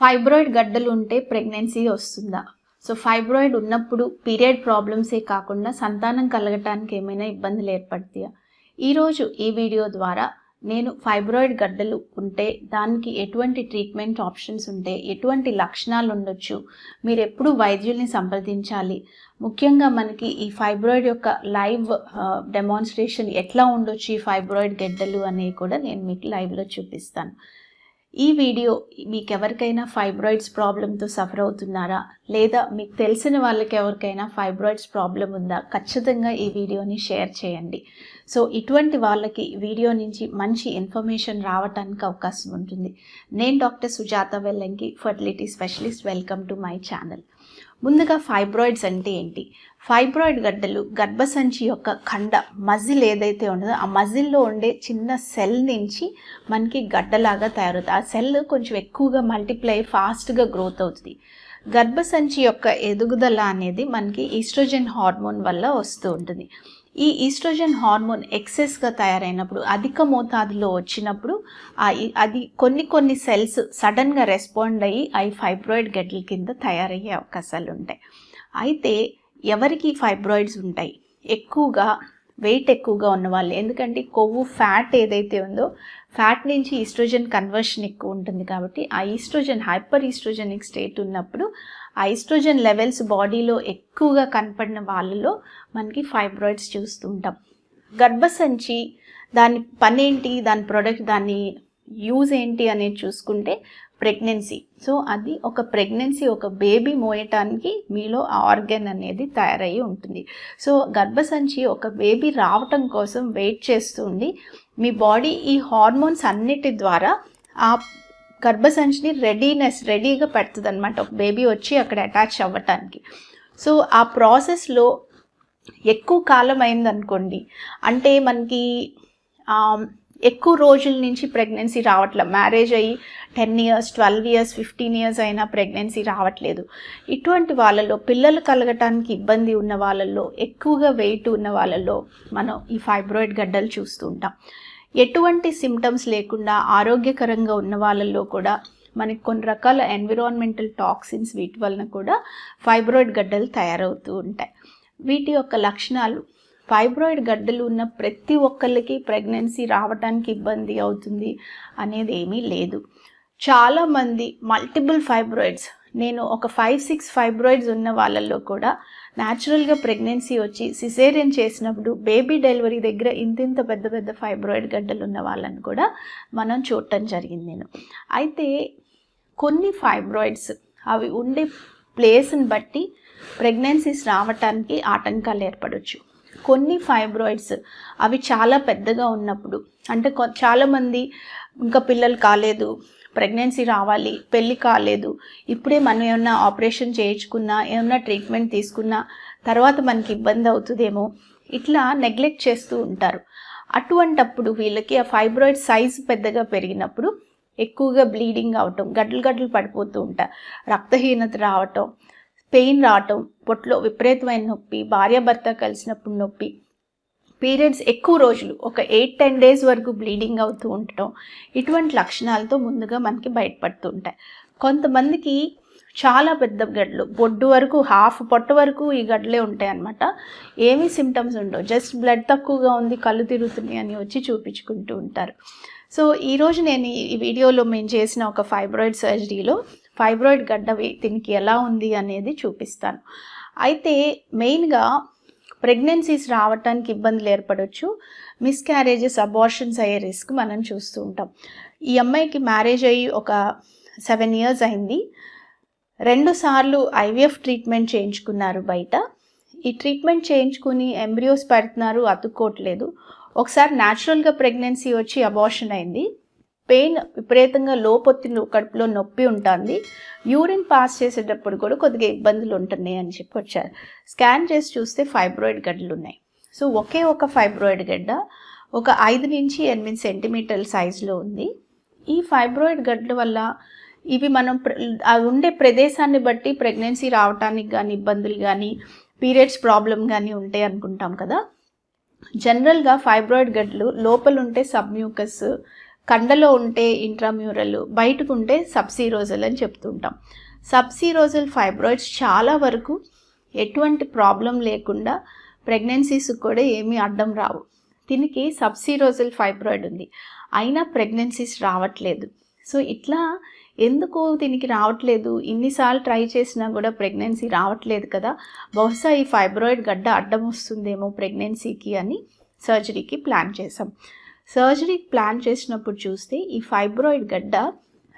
Fibroid గడ్డలు ఉంటే pregnancy వస్తుందా? సో ఫైబ్రాయిడ్ ఉన్నప్పుడు పీరియడ్ ప్రాబ్లమ్సే కాకుండా సంతానం కలగటానికి ఏమైనా ఇబ్బందులు ఏర్పడతాయా? ఈరోజు ఈ వీడియో ద్వారా నేను ఫైబ్రాయిడ్ గడ్డలు ఉంటే దానికి ఎటువంటి ట్రీట్మెంట్ ఆప్షన్స్ ఉంటే ఎటువంటి లక్షణాలు ఉండొచ్చు మీరు ఎప్పుడు వైద్యుల్ని సంప్రదించాలి ముఖ్యంగా మనకి ఈ ఫైబ్రాయిడ్ యొక్క లైవ్ డెమాన్స్ట్రేషన్ ఎట్లా ఉండొచ్చు ఈ ఫైబ్రాయిడ్ గడ్డలు అనేవి కూడా నేను మీకు లైవ్లో చూపిస్తాను. ఈ వీడియో మీకు ఎవరికైనా ఫైబ్రాయిడ్స్ ప్రాబ్లంతో సఫర్ అవుతున్నారా? లేదా మీకు తెలిసిన వాళ్ళకి ఎవరికైనా ఫైబ్రాయిడ్స్ ప్రాబ్లం ఉందా? ఖచ్చితంగా ఈ వీడియోని షేర్ చేయండి. సో ఇటువంటి వాళ్ళకి వీడియో నుంచి మంచి ఇన్ఫర్మేషన్ రావడానికి అవకాశం ఉంటుంది. నేను doctor Sujatha Vellanki fertility specialist welcome to my channel ముందుగా ఫైబ్రాయిడ్స్ అంటే ఏంటి? ఫైబ్రాయిడ్ గడ్డలు గర్భసంచి యొక్క ఖండ మజిల్ ఏదైతే ఉండదో ఆ మజిల్లో ఉండే చిన్న సెల్ నుంచి మనకి గడ్డలాగా తయారవుతుంది. ఆ సెల్ కొంచెం ఎక్కువగా మల్టిప్లై ఫాస్ట్గా గ్రోత్ అవుతుంది. గర్భసంచి యొక్క ఎదుగుదల అనేది మనకి ఈస్ట్రోజన్ హార్మోన్ వల్ల వస్తూ ఉంటుంది. ఈ ఈస్ట్రోజన్ హార్మోన్ ఎక్సెస్గా తయారైనప్పుడు అధిక మోతాదులో వచ్చినప్పుడు అది కొన్ని కొన్ని సెల్స్ సడన్గా రెస్పాండ్ అయ్యి అవి ఫైబ్రాయిడ్ గడ్డల కింద తయారయ్యే అవకాశాలు ఉంటాయి అయితే ఎవరికి ఫైబ్రాయిడ్స్ ఉంటాయి? ఎక్కువగా వెయిట్ ఎక్కువగా ఉన్న వాళ్ళు. ఎందుకంటే కొవ్వు ఫ్యాట్ ఏదైతే ఉందో ఫ్యాట్ నుంచి ఈస్ట్రోజన్ కన్వర్షన్ ఎక్కువ ఉంటుంది కాబట్టి ఆ ఈస్ట్రోజన్ హైపర్ ఈస్ట్రోజెనిక్ స్టేట్ ఉన్నప్పుడు ఆ ఈస్ట్రోజన్ లెవెల్స్ బాడీలో ఎక్కువగా కనపడిన వాళ్ళలో మనకి ఫైబ్రాయిడ్స్ చూస్తుంటాం గర్భసంచి దాని పని ఏంటి దాని ప్రొడక్ట్ దాని యూజ్ ఏంటి అనేది చూసుకుంటే ప్రెగ్నెన్సీ. సో అది ఒక ప్రెగ్నెన్సీ ఒక బేబీ మోయటానికి మీలో ఆర్గన్ అనేది తయారయ్యి ఉంటుంది. సో గర్భసంచి ఒక బేబీ రావటం కోసం వెయిట్ చేస్తూ మీ బాడీ ఈ హార్మోన్స్ అన్నిటి ద్వారా ఆ గర్భసంచిని రెడీనెస్ రెడీగా పెడుతుంది అనమాట ఒక బేబీ వచ్చి అక్కడ అటాచ్ అవ్వటానికి. సో ఆ ప్రాసెస్లో ఎక్కువ కాలం అయిందనుకోండి. అంటే మనకి ఎక్కువ రోజుల నుంచి ప్రెగ్నెన్సీ రావట్లే. మ్యారేజ్ అయ్యి ten years twelve years fifteen years అయినా ప్రెగ్నెన్సీ రావట్లేదు. ఇటువంటి వాళ్ళలో పిల్లలు కలగటానికి ఇబ్బంది ఉన్న వాళ్ళల్లో ఎక్కువగా వెయిట్ ఉన్న వాళ్ళల్లో మనం ఈ ఫైబ్రాయిడ్ గడ్డలు చూస్తూ ఉంటాం. ఎటువంటి సిమ్టమ్స్ లేకుండా ఆరోగ్యకరంగా ఉన్న వాళ్ళల్లో కూడా మనకి కొన్ని రకాల ఎన్విరాన్మెంటల్ టాక్సిన్స్ వీటి వలన కూడా ఫైబ్రాయిడ్ గడ్డలు తయారవుతూ ఉంటాయి. వీటి యొక్క లక్షణాలు ఫైబ్రాయిడ్ గడ్డలు ఉన్న ప్రతి ఒక్కళ్ళకి ప్రెగ్నెన్సీ రావడానికి ఇబ్బంది అవుతుంది అనేది ఏమీ లేదు. చాలామంది మల్టిపుల్ ఫైబ్రాయిడ్స్ నేను ఒక ఫైవ్ సిక్స్ ఫైబ్రాయిడ్స్ ఉన్న వాళ్ళల్లో కూడా న్యాచురల్గా ప్రెగ్నెన్సీ వచ్చి సిసేరియన్ చేసినప్పుడు బేబీ డెలివరీ దగ్గర ఇంతింత పెద్ద పెద్ద ఫైబ్రాయిడ్ గడ్డలు ఉన్న వాళ్ళని కూడా మనం చూడటం జరిగింది. నేను అయితే కొన్ని ఫైబ్రాయిడ్స్ అవి ఉండే ప్లేస్ని బట్టి ప్రెగ్నెన్సీస్ రావటానికి ఆటంకాలు ఏర్పడవచ్చు కొన్ని ఫైబ్రాయిడ్స్ అవి చాలా పెద్దగా ఉన్నప్పుడు అంటే కొ- చాలామంది ఇంకా పిల్లలు కాలేదు ప్రెగ్నెన్సీ రావాలి పెళ్ళి కాలేదు ఇప్పుడే మనం ఏమన్నా ఆపరేషన్ చేయించుకున్నా ఏమన్నా ట్రీట్మెంట్ తీసుకున్నా తర్వాత మనకి ఇబ్బంది అవుతుందేమో ఇట్లా నెగ్లెక్ట్ చేస్తూ ఉంటారు. అటువంటప్పుడు వీళ్ళకి ఆ ఫైబ్రాయిడ్ సైజ్ పెద్దగా పెరిగినప్పుడు ఎక్కువగా బ్లీడింగ్ అవటం గడ్డలు గడ్డలు పడిపోతూ ఉంటారు రక్తహీనత రావటం పెయిన్ రావటం పొట్లో విపరీతమైన నొప్పి భార్యాభర్త కలిసినప్పుడు నొప్పి. పీరియడ్స్ ఎక్కువ రోజులు ఒక ఎయిట్ టెన్ డేస్ వరకు బ్లీడింగ్ అవుతూ ఉండటం ఇటువంటి లక్షణాలతో ముందుగా మనకి బయటపడుతూ ఉంటాయి. కొంతమందికి చాలా పెద్ద గడ్డలు బొడ్డు వరకు హాఫ్ పొట్ట వరకు ఈ గడ్డలే ఉంటాయి అన్నమాట ఏమీ సిమ్టమ్స్ ఉండవు. జస్ట్ బ్లడ్ తక్కువగా ఉంది కళ్ళు తిరుగుతున్నాయి అని వచ్చి చూపించుకుంటూ ఉంటారు. సో ఈరోజు నేను ఈ వీడియోలో మేము చేసిన ఒక ఫైబ్రాయిడ్ సర్జరీలో ఫైబ్రాయిడ్ గడ్డ దీనికి ఎలా ఉంది అనేది చూపిస్తాను. అయితే మెయిన్గా ప్రెగ్నెన్సీస్ రావటానికి ఇబ్బందులు ఏర్పడవచ్చు మిస్క్యారేజెస్ అబార్షన్స్ అయ్యే రిస్క్ మనం చూస్తూ ఉంటాం. ఈ అమ్మాయికి మ్యారేజ్ అయ్యి ఒక సెవెన్ ఇయర్స్ అయింది. రెండు సార్లు ఐవీఎఫ్ ట్రీట్మెంట్ చేయించుకున్నారు బయట. ఈ ట్రీట్మెంట్ చేయించుకుని ఎంబ్రియోస్ పెడుతున్నారు అతుక్కోవట్లేదు. ఒకసారి న్యాచురల్గా ప్రెగ్నెన్సీ వచ్చి అబార్షన్ అయింది. పెయిన్ విపరీతంగా లోపొత్తి కడుపులో నొప్పి ఉంటుంది. యూరిన్ పాస్ చేసేటప్పుడు కూడా కొద్దిగా ఇబ్బందులు ఉంటున్నాయి అని చెప్పి వచ్చారు. స్కాన్ చేసి చూస్తే ఫైబ్రాయిడ్ గడ్డలు ఉన్నాయి. సో ఒకే ఒక ఫైబ్రాయిడ్ గడ్డ ఒక ఐదు నుంచి ఎనిమిది సెంటీమీటర్ల సైజులో ఉంది. ఈ ఫైబ్రాయిడ్ గడ్డల వల్ల ఇవి మనం ప్ర- అవి ఉండే ప్రదేశాన్ని బట్టి ప్రెగ్నెన్సీ రావటానికి కానీ ఇబ్బందులు కానీ పీరియడ్స్ ప్రాబ్లం కానీ ఉంటాయి అనుకుంటాం కదా. జనరల్గా ఫైబ్రాయిడ్ గడ్డలు లోపల ఉంటే సబ్మ్యూకస్ కండలో ఉంటే ఇంట్రామ్యూరల్ బయటకు ఉంటే సబ్సీరోజల్ అని చెప్తుంటాం. సబ్సీరోజల్ ఫైబ్రాయిడ్స్ చాలా వరకు ఎటువంటి ప్రాబ్లం లేకుండా ప్రెగ్నెన్సీస్ కూడా ఏమీ అడ్డం రావు. దీనికి సబ్సీరోజల్ ఫైబ్రాయిడ్ ఉంది. అయినా ప్రెగ్నెన్సీస్ రావట్లేదు. సో ఇట్లా ఎందుకు దీనికి రావట్లేదు? ఇన్నిసార్లు ట్రై చేసినా కూడా ప్రెగ్నెన్సీ రావట్లేదు కదా. బహుశా ఈ ఫైబ్రాయిడ్ గడ్డ అడ్డం వస్తుందేమో ప్రెగ్నెన్సీకి అని సర్జరీకి ప్లాన్ చేసాం సర్జరీ ప్లాన్ చేసినప్పుడు చూస్తే ఈ ఫైబ్రాయిడ్ గడ్డ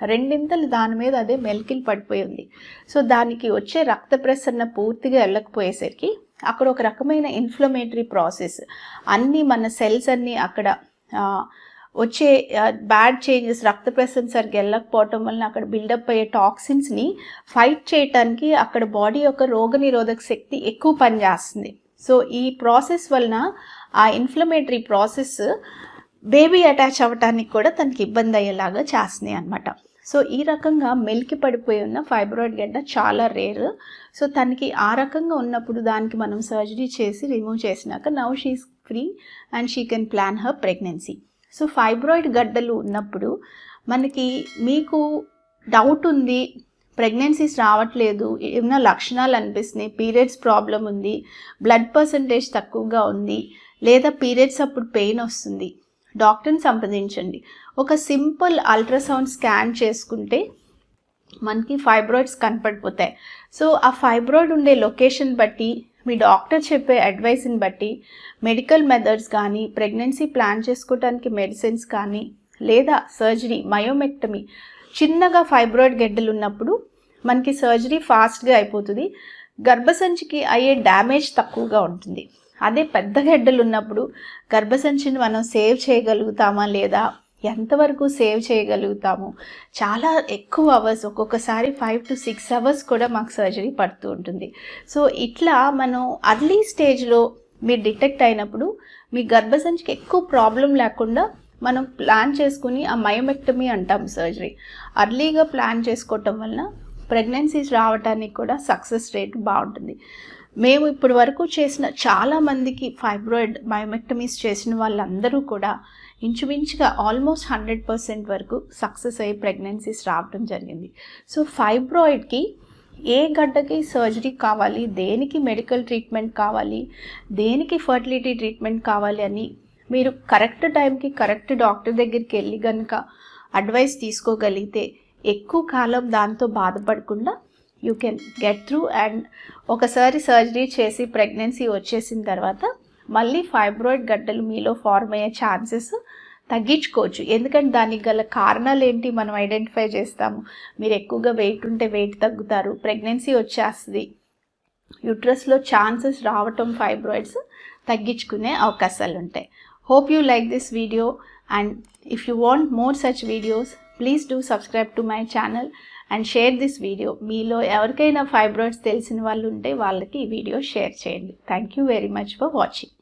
రెండింతలు దాని మీద అదే మెల్కిల్ పడిపోయి ఉంది. సో దానికి వచ్చే రక్త ప్రసరణ పూర్తిగా వెళ్ళకపోయేసరికి అక్కడ ఒక రకమైన ఇన్ఫ్లమేటరీ ప్రాసెస్ అన్నీ మన సెల్స్ అన్నీ అక్కడ వచ్చే బ్యాడ్ చేంజెస్ రక్త ప్రసరణ సరిగ్గా వెళ్ళకపోవటం వలన అక్కడ బిల్డప్ అయ్యే టాక్సిన్స్ని ఫైట్ చేయటానికి అక్కడ బాడీ యొక్క రోగనిరోధక శక్తి ఎక్కువ పనిచేస్తుంది. సో ఈ ప్రాసెస్ వలన ఆ ఇన్ఫ్లమేటరీ ప్రాసెస్ బేబీ అటాచ్ అవ్వటానికి కూడా తనకి ఇబ్బంది అయ్యేలాగా చేస్తున్నాయి అనమాట సో ఈ రకంగా మెల్కి పడిపోయి ఉన్న ఫైబ్రాయిడ్ గడ్డ చాలా రేర్. సో తనకి ఆ రకంగా ఉన్నప్పుడు దానికి మనం సర్జరీ చేసి రిమూవ్ చేసినాక now she's free and she can plan her pregnancy. So fibroid గడ్డలు ఉన్నప్పుడు మనకి మీకు డౌట్ ఉంది ప్రెగ్నెన్సీస్ రావట్లేదు ఏమైనా లక్షణాలు అనిపిస్తున్నాయి పీరియడ్స్ ప్రాబ్లం ఉంది బ్లడ్ పర్సంటేజ్ తక్కువగా ఉంది లేదా పీరియడ్స్ అప్పుడు పెయిన్ వస్తుంది. డాక్టర్ని సంప్రదించండి. ఒక సింపుల్ అల్ట్రాసౌండ్ స్కాన్ చేసుకుంటే మనకి ఫైబ్రాయిడ్స్ కనపడిపోతాయి. సో ఆ ఫైబ్రాయిడ్ ఉండే లొకేషన్ బట్టి మీ డాక్టర్ చెప్పే అడ్వైస్ని బట్టి మెడికల్ మెథడ్స్ కానీ ప్రెగ్నెన్సీ ప్లాన్ చేసుకోవడానికి మెడిసిన్స్ కానీ లేదా సర్జరీ మయోమెక్టమీ చిన్నగా ఫైబ్రాయిడ్ గెడ్డలు ఉన్నప్పుడు మనకి సర్జరీ ఫాస్ట్గా అయిపోతుంది. గర్భసంచికి అయ్యే డ్యామేజ్ తక్కువగా ఉంటుంది. అదే పెద్ద గెడ్డలు ఉన్నప్పుడు గర్భసంచిని మనం సేవ్ చేయగలుగుతామా లేదా? ఎంతవరకు సేవ్ చేయగలుగుతాము? చాలా ఎక్కువ అవర్స్ ఒక్కొక్కసారి ఫైవ్ టు సిక్స్ అవర్స్ కూడా మాకు సర్జరీ పడుతూ ఉంటుంది. సో ఇట్లా మనం అర్లీ స్టేజ్లో మీరు డిటెక్ట్ అయినప్పుడు మీ గర్భసంచికి ఎక్కువ ప్రాబ్లం లేకుండా మనం ప్లాన్ చేసుకుని ఆ మయోమెక్టమీ అంటాం సర్జరీ. అర్లీగా ప్లాన్ చేసుకోవటం వలన ప్రెగ్నెన్సీస్ రావడానికి కూడా సక్సెస్ రేట్ బాగుంటుంది. మేము ఇప్పటి వరకు చేసిన చాలామందికి ఫైబ్రాయిడ్ బయోమెక్టమీస్ చేసిన వాళ్ళందరూ కూడా ఇంచుమించుగా ఆల్మోస్ట్ హండ్రెడ్ పర్సెంట్ వరకు సక్సెస్ అయ్యి ప్రెగ్నెన్సీస్ రావడం జరిగింది. సో ఫైబ్రాయిడ్కి ఏ గడ్డకి సర్జరీ కావాలి దేనికి మెడికల్ ట్రీట్మెంట్ కావాలి దేనికి ఫర్టిలిటీ ట్రీట్మెంట్ కావాలి అని మీరు కరెక్ట్ టైంకి కరెక్ట్ డాక్టర్ దగ్గరికి వెళ్ళి కనుక అడ్వైస్ తీసుకోగలిగితే ఎక్కువ కాలం దాంతో బాధపడకుండా you can get through and ఒకసారి సర్జరీ చేసి ప్రెగ్నెన్సీ వచ్చేసిన తర్వాత మళ్ళీ ఫైబ్రాయిడ్ గడ్డలు మీలో ఫార్మ్ అయ్యే ఛాన్సెస్ తగ్గించుకోవచ్చు. ఎందుకంటే దానికి గల కారణాలు ఏంటి మనం ఐడెంటిఫై చేస్తాము. మీరు ఎక్కువగా వెయిట్ ఉంటే వెయిట్ తగ్గుతారు ప్రెగ్నెన్సీ వచ్చేస్తుంది. యూట్రస్లో ఛాన్సెస్ రావటం ఫైబ్రాయిడ్స్ తగ్గించుకునే అవకాశాలు ఉంటాయి. Hope you like this video and if you want more such videos please do subscribe to my channel. And share this video మీలో ఎవరికైనా ఫైబ్రాయిడ్స్ తెలిసిన వాళ్ళు ఉంటే వాళ్ళకి ఈ వీడియో షేర్ చేయండి. Thank you very much for watching